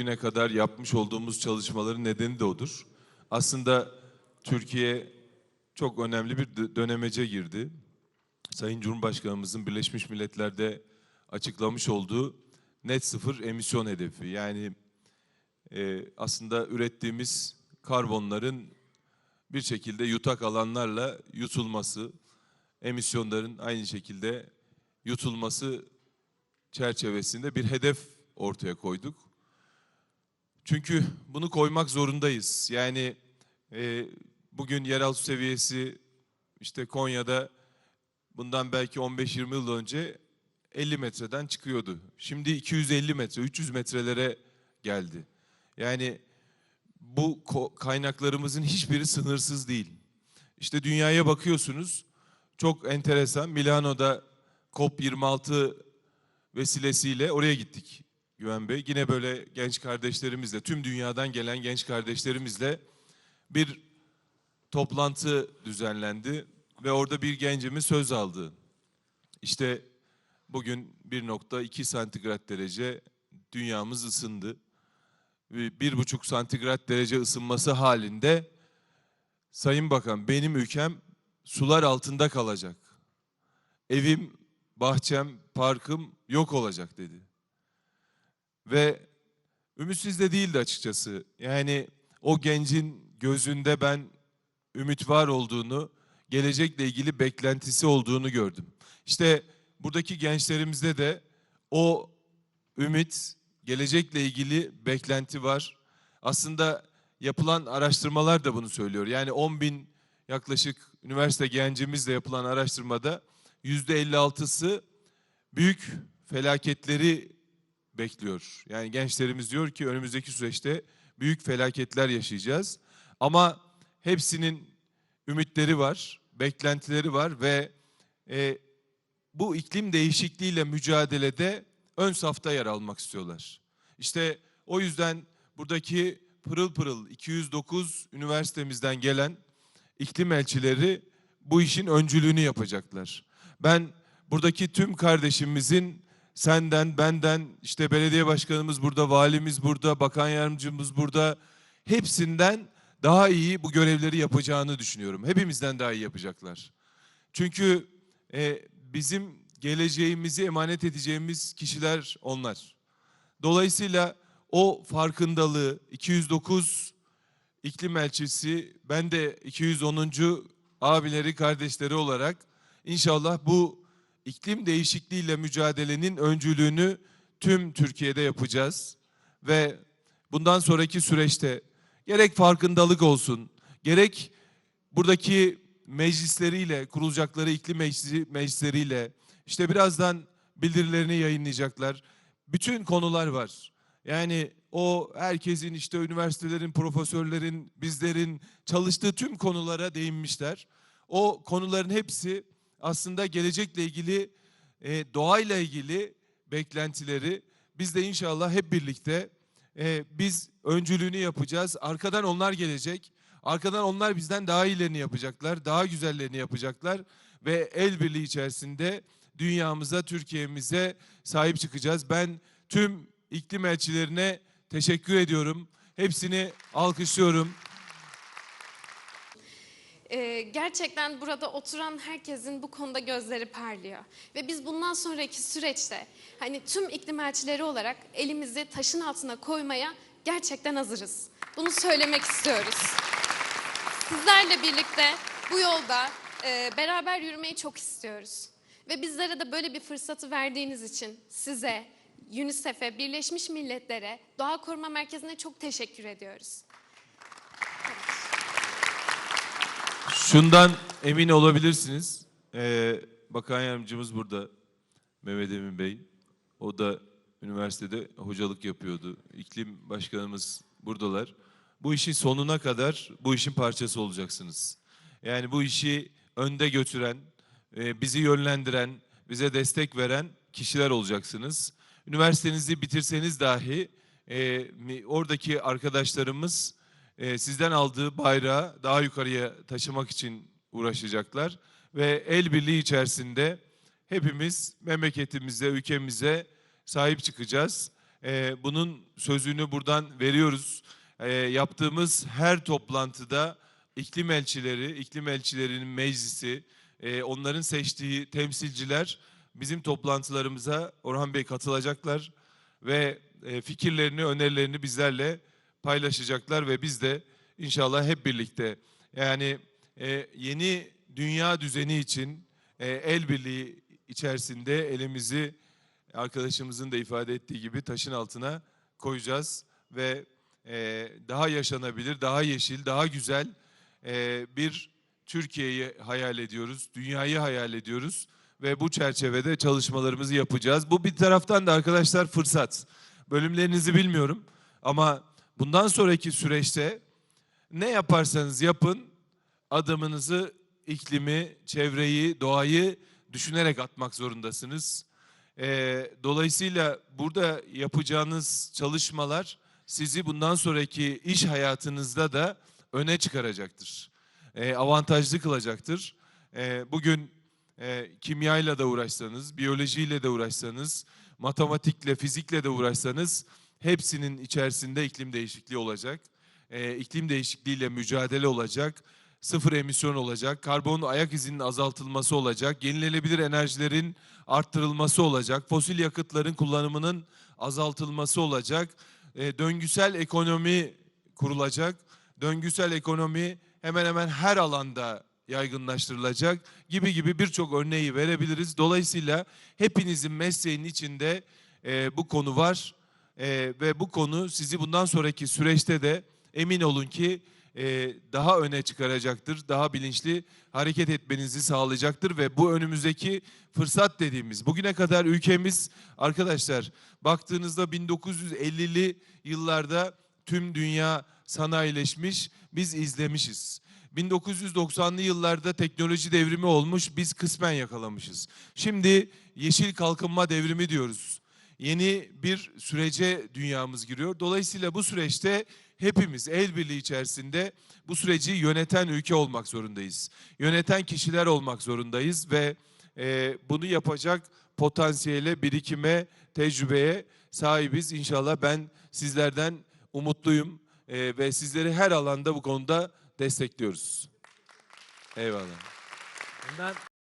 bugüne kadar yapmış olduğumuz çalışmaların nedeni de odur. Aslında Türkiye çok önemli bir dö- dönemece girdi. Sayın Cumhurbaşkanımızın Birleşmiş Milletler'de açıklamış olduğu net sıfır emisyon hedefi. Yani e, aslında ürettiğimiz karbonların bir şekilde yutak alanlarla yutulması, emisyonların aynı şekilde yutulması çerçevesinde bir hedef ortaya koyduk. Çünkü bunu koymak zorundayız. Yani e, bugün yeraltı seviyesi işte Konya'da bundan belki 15-20 yıl önce 50 metreden çıkıyordu. Şimdi 250 metre, 300 metrelere geldi. Yani bu kaynaklarımızın hiçbiri sınırsız değil. İşte dünyaya bakıyorsunuz. Çok enteresan. Milano'da COP26 vesilesiyle oraya gittik Güven Bey. Yine böyle genç kardeşlerimizle, tüm dünyadan gelen genç kardeşlerimizle bir toplantı düzenlendi ve orada bir gencimiz söz aldı. İşte bugün 1.2 santigrat derece dünyamız ısındı. Ve bir buçuk santigrat derece ısınması halinde Sayın Bakan benim ülkem sular altında kalacak. Evim, bahçem, parkım yok olacak dedi. Ve ümitsiz de değildi açıkçası. Yani o gencin gözünde ben ümit var olduğunu, gelecekle ilgili beklentisi olduğunu gördüm. İşte buradaki gençlerimizde de o ümit, gelecekle ilgili beklenti var. Aslında yapılan araştırmalar da bunu söylüyor. Yani 10 bin yaklaşık üniversite gencimizle yapılan araştırmada yüzde 56'sı büyük felaketleri bekliyor. Yani gençlerimiz diyor ki önümüzdeki süreçte büyük felaketler yaşayacağız. Ama hepsinin ümitleri var, beklentileri var ve e, bu iklim değişikliğiyle mücadelede ön safta yer almak istiyorlar. İşte o yüzden buradaki pırıl pırıl 209 üniversitemizden gelen iklim elçileri bu işin öncülüğünü yapacaklar. Ben buradaki tüm kardeşimizin senden, benden, işte belediye başkanımız burada, valimiz burada, bakan yardımcımız burada, hepsinden daha iyi bu görevleri yapacağını düşünüyorum. Hepimizden daha iyi yapacaklar. Çünkü e, bizim geleceğimizi emanet edeceğimiz kişiler onlar. Dolayısıyla o farkındalığı 209 iklim elçisi, ben de 210. abileri, kardeşleri olarak inşallah bu iklim değişikliğiyle mücadelenin öncülüğünü tüm Türkiye'de yapacağız. Ve bundan sonraki süreçte gerek farkındalık olsun, gerek buradaki meclisleriyle, kurulacakları iklim meclisi, meclisleriyle, işte birazdan bildirilerini yayınlayacaklar. Bütün konular var. Yani o herkesin işte üniversitelerin, profesörlerin, bizlerin çalıştığı tüm konulara değinmişler. O konuların hepsi aslında gelecekle ilgili, e, doğayla ilgili beklentileri. Biz de inşallah hep birlikte e, biz öncülüğünü yapacağız. Arkadan onlar gelecek. Arkadan onlar bizden daha iyilerini yapacaklar, daha güzellerini yapacaklar ve el birliği içerisinde dünyamıza, Türkiye'mize sahip çıkacağız. Ben tüm iklim elçilerine teşekkür ediyorum. Hepsini alkışlıyorum. Ee, gerçekten burada oturan herkesin bu konuda gözleri parlıyor. Ve biz bundan sonraki süreçte hani tüm iklim elçileri olarak elimizi taşın altına koymaya gerçekten hazırız. Bunu söylemek istiyoruz. Sizlerle birlikte bu yolda e, beraber yürümeyi çok istiyoruz. Ve bizlere de böyle bir fırsatı verdiğiniz için size, UNICEF'e, Birleşmiş Milletler'e, Doğa Koruma Merkezi'ne çok teşekkür ediyoruz. Şundan emin olabilirsiniz. Ee, Bakan Yardımcımız burada. Mehmet Emin Bey. O da üniversitede hocalık yapıyordu. İklim Başkanımız buradalar. Bu işin sonuna kadar bu işin parçası olacaksınız. Yani bu işi önde götüren, e, bizi yönlendiren, bize destek veren kişiler olacaksınız. Üniversitenizi bitirseniz dahi e, oradaki arkadaşlarımız e, sizden aldığı bayrağı daha yukarıya taşımak için uğraşacaklar. Ve el birliği içerisinde hepimiz memleketimize, ülkemize sahip çıkacağız. e, bunun sözünü buradan veriyoruz. E, yaptığımız her toplantıda iklim elçileri, iklim elçilerinin meclisi, e, onların seçtiği temsilciler bizim toplantılarımıza Orhan Bey katılacaklar ve e, fikirlerini, önerilerini bizlerle paylaşacaklar ve biz de inşallah hep birlikte yani e, yeni dünya düzeni için e, el birliği içerisinde elimizi arkadaşımızın da ifade ettiği gibi taşın altına koyacağız ve e, daha yaşanabilir, daha yeşil, daha güzel e, bir Türkiye'yi hayal ediyoruz, dünyayı hayal ediyoruz ve bu çerçevede çalışmalarımızı yapacağız. Bu bir taraftan da arkadaşlar fırsat. Bölümlerinizi bilmiyorum ama bundan sonraki süreçte ne yaparsanız yapın adımınızı iklimi, çevreyi, doğayı düşünerek atmak zorundasınız. Ee, dolayısıyla burada yapacağınız çalışmalar sizi bundan sonraki iş hayatınızda da öne çıkaracaktır. Ee, avantajlı kılacaktır. Ee, bugün e, kimyayla da uğraşsanız, biyolojiyle de uğraşsanız, matematikle, fizikle de uğraşsanız hepsinin içerisinde iklim değişikliği olacak. Ee, iklim değişikliğiyle mücadele olacak. Sıfır emisyon olacak, karbon ayak izinin azaltılması olacak, yenilenebilir enerjilerin arttırılması olacak, fosil yakıtların kullanımının azaltılması olacak, e, döngüsel ekonomi kurulacak, döngüsel ekonomi hemen hemen her alanda yaygınlaştırılacak gibi gibi birçok örneği verebiliriz. Dolayısıyla hepinizin mesleğinin içinde e, bu konu var E, ve bu konu sizi bundan sonraki süreçte de emin olun ki e, daha öne çıkaracaktır, daha bilinçli hareket etmenizi sağlayacaktır ve bu önümüzdeki fırsat dediğimiz bugüne kadar ülkemiz arkadaşlar baktığınızda 1950'li yıllarda tüm dünya sanayileşmiş, biz izlemişiz. 1990'lı yıllarda teknoloji devrimi olmuş, biz kısmen yakalamışız. Şimdi yeşil kalkınma devrimi diyoruz yeni bir sürece dünyamız giriyor. Dolayısıyla bu süreçte hepimiz el birliği içerisinde bu süreci yöneten ülke olmak zorundayız. Yöneten kişiler olmak zorundayız ve e, bunu yapacak potansiyele, birikime, tecrübeye sahibiz. İnşallah ben sizlerden umutluyum e, ve sizleri her alanda bu konuda destekliyoruz. Eyvallah. Bundan